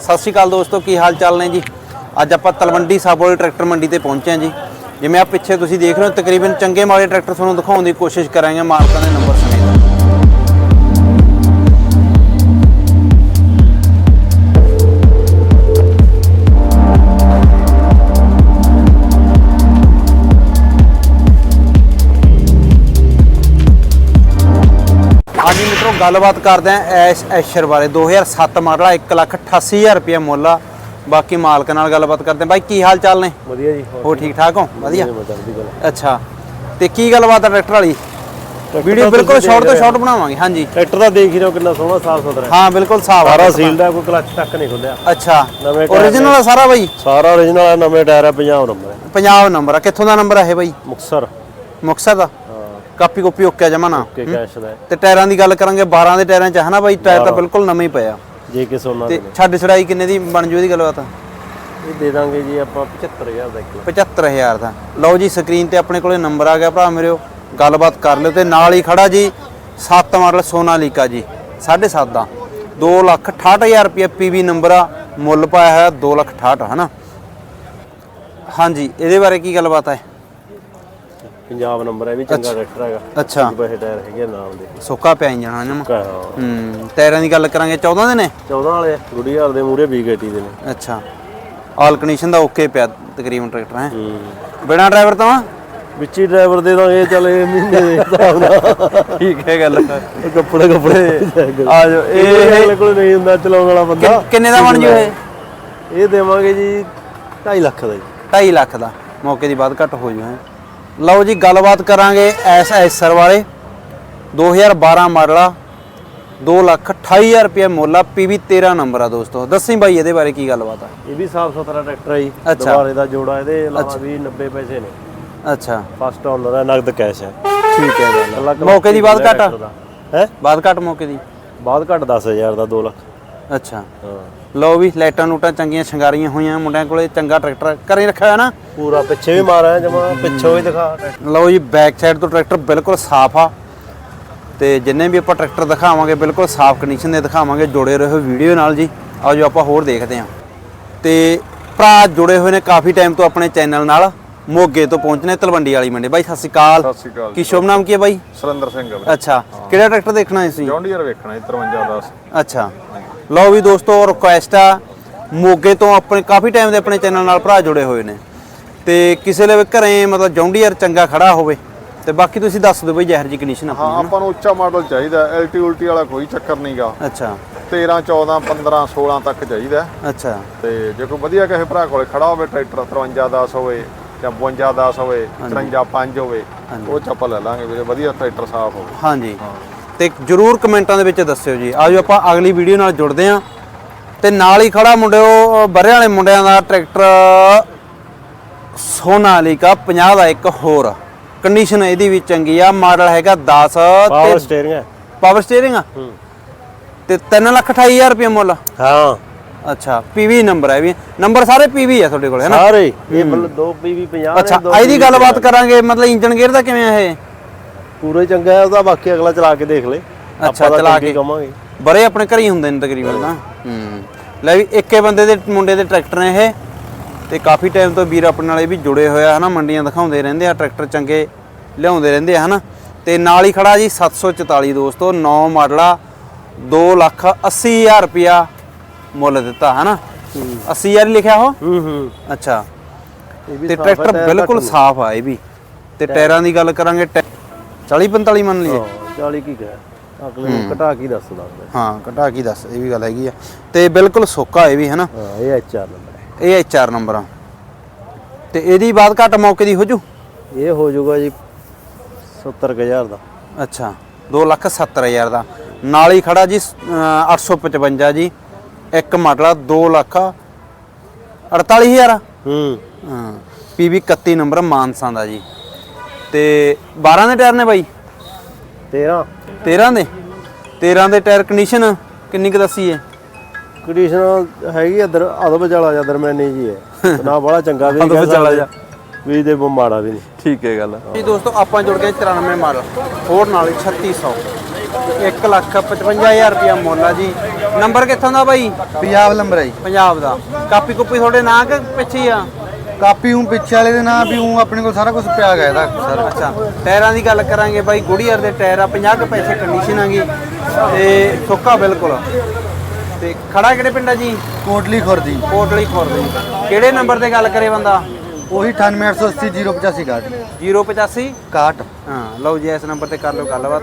ਸਤਿ ਸ਼੍ਰੀ ਅਕਾਲ ਦੋਸਤੋ, ਕੀ ਹਾਲ ਚਾਲ ਨੇ ਜੀ? ਅੱਜ ਆਪਾਂ ਤਲਵੰਡੀ ਸਾਬੋ ਵਾਲੀ ਟਰੈਕਟਰ ਮੰਡੀ ਤੇ ਪਹੁੰਚੇ ਹਾਂ ਜੀ। ਜਿਵੇਂ ਆ ਪਿੱਛੇ ਤੁਸੀਂ ਦੇਖ ਰਹੇ ਹੋ, ਤਕਰੀਬਨ ਚੰਗੇ ਮਾੜੇ ਟਰੈਕਟਰ ਤੁਹਾਨੂੰ ਦਿਖਾਉਣ ਦੀ ਕੋਸ਼ਿਸ਼ ਕਰਾਂਗੇ, ਮਾਲਕਾਂ ਦੇ ਨੰਬਰ ਗੱਲਬਾਤ ਕਰਦੇ ਆਂ ਐਸ ਐਸ਼ਰ ਬਾਰੇ। 2007 ਮਾਡਲ ਆ 188000 ਰੁਪਏ ਮੁੱਲ ਆ। ਬਾਕੀ ਮਾਲਕ ਨਾਲ ਗੱਲਬਾਤ ਕਰਦੇ ਆਂ ਬਾਈ ਕੀ ਹਾਲ ਚਾਲ ਨੇ? ਵਧੀਆ ਜੀ ਹੋ ਠੀਕ ਠਾਕ ਹੋ? ਵਧੀਆ। ਅੱਛਾ। ਤੇ ਕੀ ਗੱਲਬਾਤ ਆ ਟਰੈਕਟਰ ਵਾਲੀ? ਵੀਡੀਓ ਬਿਲਕੁਲ ਸ਼ਾਰਟ ਤੋਂ ਸ਼ਾਰਟ ਬਣਾਵਾਂਗੇ ਹਾਂਜੀ। ਟਰੈਕਟਰ ਦਾ ਦੇਖ ਹੀ ਰਹੇ ਹੋ ਕਿੰਨਾ ਸੋਹਣਾ ਸਾਫ਼ ਸੁਥਰਾ। ਹੈ ਬਿਲਕੁਲ ਸਾਫ਼ ਸਾਰਾ ਆ ਸੀਲ ਦਾ ਕੋਈ ਕਲਚ ਤੱਕ ਨਹੀਂ ਖੁੱਲਿਆ। ਅੱਛਾ। ਨਵੇਂ ਆ ਸਾਰਾ ਬਾਈ? ਸਾਰਾ origignal ਨਵੇਂ ਟਾਇਰ ਹੈ ਪੰਜਾਬ ਨੰਬਰ ਹੈ ਪੰਜਾਬ ਨੰਬਰ ਆ। ਕਿੱਥੋਂ ਦਾ ਨੰਬਰ ਆ ਇਹ ਬਾਈ? ਮੁਕਸਰ ਮੁਕਤਸਰ ਦਾ? ਕਾਪੀ ਕੋਪੀ ਓਕੇ ਜਮਾ ਨਾ? ਕੇ ਕੈਸ਼ ਦਾ ਹੈ। ਤੇ ਟਾਇਰਾਂ ਦੀ ਗੱਲ ਕਰਾਂਗੇ 12 ਦੇ ਟਾਇਰਾਂ ਚ ਹੈ ਨਾ ਬਾਈ? ਟਾਇਰ ਤਾਂ ਬਿਲਕੁਲ ਨਵੇਂ ਹੀ ਪਏ ਆ। ਜੇ ਕਿ ਸੋਨਾ ਤੇ ਦੇ ਛੱਡ ਛੜਾਈ ਕਿੰਨੇ ਦੀ ਬਣ ਜੂ ਇਹਦੀ ਗੱਲਬਾਤ? ਇਹ ਦੇ ਦਾਂਗੇ ਜੀ ਆਪਾਂ 75000 ਦਾ ਇੱਕ। 75000 ਦਾ। ਲਓ ਜੀ ਸਕਰੀਨ ਤੇ ਆਪਣੇ ਕੋਲੇ ਨੰਬਰ ਆ ਗਿਆ ਭਰਾ ਮੇਰਿਓ ਗੱਲਬਾਤ ਕਰ ਲਿਓ ਤੇ ਨਾਲ ਹੀ ਖੜਾ ਜੀ 7 ਮਾਡਲ ਸੋਨਾਲੀਕਾ ਜੀ 7.5 ਦਾ। 268000 ਰੁਪਏ ਪੀਵੀ ਨੰਬਰ ਆ ਮੁੱਲ ਪਾਇਆ ਹੋਇਆ 268 ਹਨਾ? ਹਾਂਜੀ ਇਹਦੇ ਬਾਰੇ ਕੀ ਗੱਲਬਾਤ ਹੈ? ਪੰਜਾਬ ਨੰਬਰ ਹੈ ਵੀ ਚੰਗਾ ਟਰੈਕਟਰ ਹੈਗਾ। ਅੱਛਾ। ਪੈਸੇ ਟਾਇਰ ਹੈਗੇ ਨਾਲ ਦੇ। ਸੁੱਕਾ ਪਿਆ ਇੰਜਣ ਹਨਾ। ਕਾ ਹੂੰ। ਟਾਇਰਾਂ ਦੀ ਗੱਲ ਕਰਾਂਗੇ 14 ਦੇ ਨੇ? 14 ਵਾਲੇ ਗੁੜੀਆਰ ਦੇ ਮੂਰੇ ਵੀਗੇਟੀ ਦੇ ਨੇ। ਅੱਛਾ। ਆਲ ਕੰਡੀਸ਼ਨ ਦਾ ਓਕੇ ਪਿਆ ਤਕਰੀਬਨ ਟਰੈਕਟਰ ਹੈ। ਹੂੰ। ਬਿਨਾ ਡਰਾਈਵਰ ਤਾਂ? ਵਿੱਚ ਡਰਾਈਵਰ ਦੇ ਦਾਂਗੇ ਚੱਲ ਇਹ ਮਹੀਨੇ ਦੇ ਹਿਸਾਬ ਨਾਲ। ਠੀਕ ਹੈ ਗੱਲ। ਕੱਪੜੇ ਕੱਪੜੇ। ਆ ਜਾਓ ਇਹ ਕੋਲ ਨਹੀਂ ਹੁੰਦਾ ਚਲਾਉਣ ਵਾਲਾ ਬੰਦਾ। ਕਿੰਨੇ ਦਾ ਬਣ ਜੂ ਇਹ? ਇਹ ਦੇਵਾਂਗੇ ਜੀ 2.5 ਲੱਖ ਦਾ ਜੀ। 2.5 ਲੱਖ ਦਾ। ਮੌਕੇ ਦੀ ਬਾਤ ਘੱਟ ਹੋ ਜੂ ਹੈ। ਲਓ ਜੀ ਗੱਲਬਾਤ ਕਰਾਂਗੇ ਐਸ ਐਸਰ ਵਾਲੇ 2012 ਮਾਡਲ ਆ 2 ਲੱਖ 28000 ਰੁਪਏ ਮੁੱਲ ਆ ਪੀਵੀ 13 ਨੰਬਰ ਆ ਦੋਸਤੋ। ਦੱਸੀ ਬਾਈ ਇਹਦੇ ਬਾਰੇ ਕੀ ਗੱਲਬਾਤ ਆ? ਇਹ ਵੀ ਸਾਫ਼ ਸੁਥਰਾ ਟਰੈਕਟਰ ਹੈ ਜੀ। ਅੱਛਾ। ਦੁਬਾਰੇ ਦਾ ਜੋੜਾ ਇਹਦੇ ਇਲਾਵਾ ਵੀ 90 ਪੈਸੇ ਨੇ। ਅੱਛਾ। ਫਸਟ ਓਨਰ ਹੈ ਨਗਦ ਕੈਸ਼ ਹੈ ਠੀਕ ਹੈ ਗੱਲ ਮੌਕੇ ਦੀ ਬਾਤ ਘੱਟ ਆ। ਹੈ? ਬਾਤ ਘੱਟ ਮੌਕੇ ਦੀ। ਬਾਅਦ ਘੱਟ 10000 ਦਾ 2 ਲੱਖ। ਅੱਛਾ। ਹਾਂ। ਲਓ ਵੀ ਲਾਈਟਾਂ ਲੂਟਾਂ ਚੰਗੀਆਂ ਸ਼ਿੰਗਾਰੀਆਂ ਹੋਈਆਂ ਮੁੰਡਿਆਂ ਕੋਲੇ ਚੰਗਾ ਟਰੈਕਟਰ ਘਰੇ ਰੱਖਿਆ ਹੋਇਆ ਨਾ? ਪੂਰਾ ਪਿੱਛੇ ਵੀ ਮਾਰਿਆ ਜਮਾ ਪਿੱਛੋਂ ਹੀ ਦਿਖਾ। ਲਓ ਜੀ ਬੈਕ ਸਾਈਡ ਤੋਂ ਟਰੈਕਟਰ ਬਿਲਕੁਲ ਸਾਫ਼ ਆ। ਤੇ ਜਿੰਨੇ ਵੀ ਆਪਾਂ ਟਰੈਕਟਰ ਦਿਖਾਵਾਂਗੇ ਬਿਲਕੁਲ ਸਾਫ਼ ਕੰਡੀਸ਼ਨ ਦੇ ਦਿਖਾਵਾਂਗੇ ਜੁੜੇ ਰਹੋ ਵੀਡੀਓ ਨਾਲ ਜੀ। ਆਓ ਜੋ ਆਪਾਂ ਹੋਰ ਦੇਖਦੇ ਹਾਂ। ਤੇ ਭਰਾ ਜੁੜੇ ਹੋਏ ਨੇ ਕਾਫੀ ਟਾਈਮ ਤੋਂ ਆਪਣੇ ਚੈਨਲ ਨਾਲ। ਮੋਗੇ ਤੋਂ ਪਹੁੰਚਨੇ ਤਲਵੰਡੀ ਵਾਲੀ ਮੰਡੀ। ਬਾਈ ਸਤਿ ਸ਼੍ਰੀ ਅਕਾਲ। ਸਤਿ ਸ਼੍ਰੀ ਅਕਾਲ ਕੀ ਸ਼ੁਭ ਨਾਮ ਕੀ ਹੈ ਬਾਈ? ਸੁਰਿੰਦਰ ਸਿੰਘ ਆ ਵੀਰੇ। ਅੱਛਾ ਕਿਹੜਾ ਟਰੈਕਟਰ ਦੇਖਣਾ ਹੈ ਤੁਸੀਂ? ਜੌਂਡੀਅਰ ਵੇਖਣਾ ਜੀ 5310 ਅੱਛਾ। ਲਓ ਵੀ ਦੋਸਤੋ ਰਿਕੁਐਸਟ ਆ। ਮੋਗੇ ਤੋਂ ਆਪਣੇ ਕਾਫੀ ਟਾਈਮ ਦੇ ਆਪਣੇ ਚੈਨਲ ਨਾਲ ਭਰਾ ਜੁੜੇ ਹੋਏ ਨੇ। ਤੇ ਕਿਸੇ ਲਈ ਘਰੇ ਮਤਲਬ ਜੌਂਡੀਅਰ ਚੰਗਾ ਖੜਾ ਹੋਵੇ ਤੇ ਬਾਕੀ ਤੁਸੀਂ ਦੱਸ ਦਿਓ ਬਈ ਜ਼ਹਿਰ ਜੀ ਕੰਡੀਸ਼ਨ ਹਾਂ ਆਪਣੀ ਆਪਾਂ ਨੂੰ ਉੱਚਾ ਮਾਡਲ ਚਾਹੀਦਾ ਐਲਟੀ ਉਲਟੀ ਵਾਲਾ ਕੋਈ ਚੱਕਰ ਨਹੀਂਗਾ ਅੱਛਾ। 13 14 15 16 ਤੱਕ ਚਾਹੀਦਾ ਅੱਛਾ। ਤੇ ਜੇ ਕੋਈ ਵਧੀਆ ਕਿਸੇ ਭਰਾ ਕੋਲੇ ਖੜਾ ਹੋਵੇ ਟਰੈਕਟਰ 5310 ਹੋਵੇ ਜਾਂ 5210 ਹੋਵੇ 5305 ਹੋਵੇ ਉਹ ਚ ਆਪਾਂ ਲੈ ਲਾਂਗੇ ਵੀਰੇ ਵਧੀਆ ਟਰੈਕਟਰ ਸਾਫ਼ ਹੋਵੇ। ਹਾਂਜੀ। ਤੇ ਜਰੂਰ ਕਮੈਂਟਾਂ ਦੇ ਵਿੱਚ ਦੱਸਿਓ ਜੀ। ਆਜੋ ਆਪਾਂ ਅਗਲੀ ਵੀਡੀਓ ਨਾਲ ਜੁੜਦੇ ਆਂ ਤੇ ਨਾਲ ਹੀ ਖੜਾ ਮੁੰਡਿਓ ਬਰੇ ਵਾਲੇ ਮੁੰਡਿਆਂ ਦਾ ਟਰੈਕਟਰ ਸੋਨਾਲੀਕਾ 50 ਦਾ ਇੱਕ ਹੋਰ। ਕੰਡੀਸ਼ਨ ਇਹਦੀ ਵੀ ਚੰਗੀ ਆ ਮਾਡਲ ਹੈਗਾ 10 ਪਾਵਰ ਸਟੀਅਰਿੰਗ ਹੈ। ਪਾਵਰ ਸਟੀਅਰਿੰਗ ਆ? ਤੇ 328000 ਰੁਪਏ ਮੁੱਲ। ਹਾਂ। ਅੱਛਾ ਪੀਵੀ ਨੰਬਰ ਹੈ ਵੀ। ਨੰਬਰ ਸਾਰੇ ਪੀਵੀ ਆ ਤੁਹਾਡੇ ਕੋਲ ਹੈ ਨਾ? ਸਾਰੇ ਇਹ ਮਤਲਬ ਦੋ ਪੀਵੀ 50 ਅੱਛਾ ਅੱਜ ਦੀ ਗੱਲਬਾਤ ਕਰਾਂਗੇ ਮਤਲਬ ਇੰਜਨ ਗੇਅਰ ਦਾ ਕਿਵੇਂ ਆ ਇਹ? ਪੂਰਾ ਹੀ ਚੰਗਾ ਹੈ ਉਹਦਾ ਬਾਕੀ ਅਗਲਾ ਚਲਾ ਕੇ ਦੇਖ ਲੈ। ਅੱਛਾ, ਚਲਾ ਕੇ। ਕਮਾਂਗੇ। ਬਰੇ ਆਪਣੇ ਘਰੇ ਹੀ ਹੁੰਦੇ ਨੇ ਤਕਰੀਬਨ ਤਾਂ। ਹੂੰ। ਲੈ ਵੀ ਇੱਕੇ ਬੰਦੇ ਦੇ ਮੁੰਡੇ ਦੇ ਟਰੈਕਟਰ ਨੇ ਇਹ। ਤੇ ਕਾਫੀ ਟਾਈਮ ਤੋਂ ਵੀਰ ਆਪਣੇ ਨਾਲ ਇਹ ਵੀ ਜੁੜੇ ਹੋਏ ਆ ਹਨਾ ਮੰਡੀਆਂ ਦਿਖਾਉਂਦੇ ਰਹਿੰਦੇ ਆ ਟਰੈਕਟਰ ਚੰਗੇ ਲਿਆਉਂਦੇ ਰਹਿੰਦੇ ਆ ਹਨਾ। ਤੇ ਨਾਲ ਹੀ ਖੜਾ ਜੀ 744 ਦੋਸਤੋ 9 ਮਾਡਲਾ 2 ਲੱਖ 80 ਹਜ਼ਾਰ ਰੁਪਿਆ ਮੁੱਲ ਦਿੱਤਾ ਹਨਾ। 80 ਹਜ਼ਾਰ ਹੀ ਲਿਖਿਆ ਹੋ ਹੂੰ ਹੂੰ। ਅੱਛਾ। ਤੇ ਟਰੈਕਟਰ ਬਿਲਕੁਲ ਸਾਫ਼ ਆ ਇਹ ਵੀ। ਤੇ ਟਾਇਰਾਂ ਦੀ ਗੱਲ ਕਰਾਂਗੇ 40 45 ਮੰਨ ਲਈਏ। ਹਾਂ 40 ਕੀ ਕਹਿ। ਅਗਲੇ ਨੂੰ ਘਟਾ ਕੇ ਦੱਸ ਦੱਸ ਹਾਂ ਘਟਾ ਕੀ ਦੱਸ ਇਹ ਵੀ ਗੱਲ ਹੈਗੀ ਆ। ਤੇ ਬਿਲਕੁਲ ਸੋਕਾ ਇਹ ਵੀ ਹੈ ਨਾ ਇਹ ਐਚਆਰ ਨੰਬਰ ਹੈ। ਇਹ ਐਚਆਰ ਨੰਬਰ ਆ। ਤੇ ਇਹਦੀ ਬਾਤ ਘੱਟ ਮੌਕੇ ਦੀ ਹੋ ਜੂ? ਇਹ ਹੋ ਜਾਊਗਾ ਜੀ 70000 ਦਾ। ਅੱਛਾ 270000 ਦਾ। ਨਾਲ ਹੀ ਖੜਾ ਜੀ ਅਹ 855 ਜੀ। ਇੱਕ ਮਾਡਲ 2 ਲੱਖ 48000 ਹੂੰ। ਹਾਂ ਪੀਵੀ 31 ਨੰਬਰ ਮਾਨਸਾ ਦਾ ਜੀ। ਤੇ 12 ਦੇ ਟਾਇਰ ਨੇ ਬਾਈ? 13 13 ਦੇ? 13 ਦੇ ਟਾਇਰ ਕੰਡੀਸ਼ਨ ਕਿੰਨੀ ਕੁ ਦੱਸੀ ਹੈ? ਕੰਡੀਸ਼ਨ ਹੈਗੀ ਅਦਰ ਅਦਬ ਵਾਲਾ ਜਾਂ ਦਰਮਿਆਨੀ ਜੀ ਹੈ। ਨਾ ਬੜਾ ਚੰਗਾ ਵੀ ਵਾਲਾ ਸਕਦੇ, ਜਿਹਾ। ਵੀ ਦੇ ਮਾੜਾ ਵੀ ਨਹੀਂ। ਠੀਕ ਹੈ ਗੱਲ ਜੀ ਦੋਸਤੋ ਆਪਾਂ ਜੁੜ ਗਏ 94 ਮਾਡਲ ਹੋਰ ਨਾਲ ਹੀ 3600 1 ਲੱਖ 55000 ਰੁਪਇਆ ਮੁੱਲ ਆ ਜੀ। ਨੰਬਰ ਕਿੱਥੋਂ ਦਾ ਬਾਈ? ਪੰਜਾਬ ਨੰਬਰ ਹੈ ਜੀ। ਪੰਜਾਬ ਦਾ। ਕਾਪੀ ਕੁੱਪੀ ਤੁਹਾਡੇ ਨਾਂ ਕਿ ਪਿੱਛੇ ਆ? ਕਾਪੀ ਹੂੰ ਪਿੱਛੇ ਵਾਲੇ ਦੇ ਨਾਂ ਵੀ ਹੂੰ ਆਪਣੇ ਕੋਲ ਸਾਰਾ ਕੁਝ ਪਿਆ ਗਿਆ ਇਹਦਾ। ਸਰ ਅੱਛਾ। ਟਾਇਰਾਂ ਦੀ ਗੱਲ ਕਰਾਂਗੇ ਬਾਈ ਗੁੜੀਅਰ ਦੇ ਟਾਇਰ ਆ 50 ਕੁ ਪੈਸੇ ਕੰਡੀਸ਼ਨ ਆਗੀ ਤੇ ਸੁੱਕਾ ਬਿਲਕੁਲ। ਤੇ ਖੜਾ ਕਿਹੜੇ ਪਿੰਡ ਆ ਜੀ? ਕੋਟਲੀ ਖੁਰਦੀ ਕੋਟਲੀ ਖੁਰਦ ਕਿਹੜੇ ਨੰਬਰ ਤੇ ਗੱਲ ਕਰੇ ਬੰਦਾ? ਉਹੀ 98880 085 ਗਾਟ 085 61 ਹਾਂ ਲਓ ਜੀ ਇਸ ਨੰਬਰ ਤੇ ਕਰ ਲਓ ਗੱਲਬਾਤ।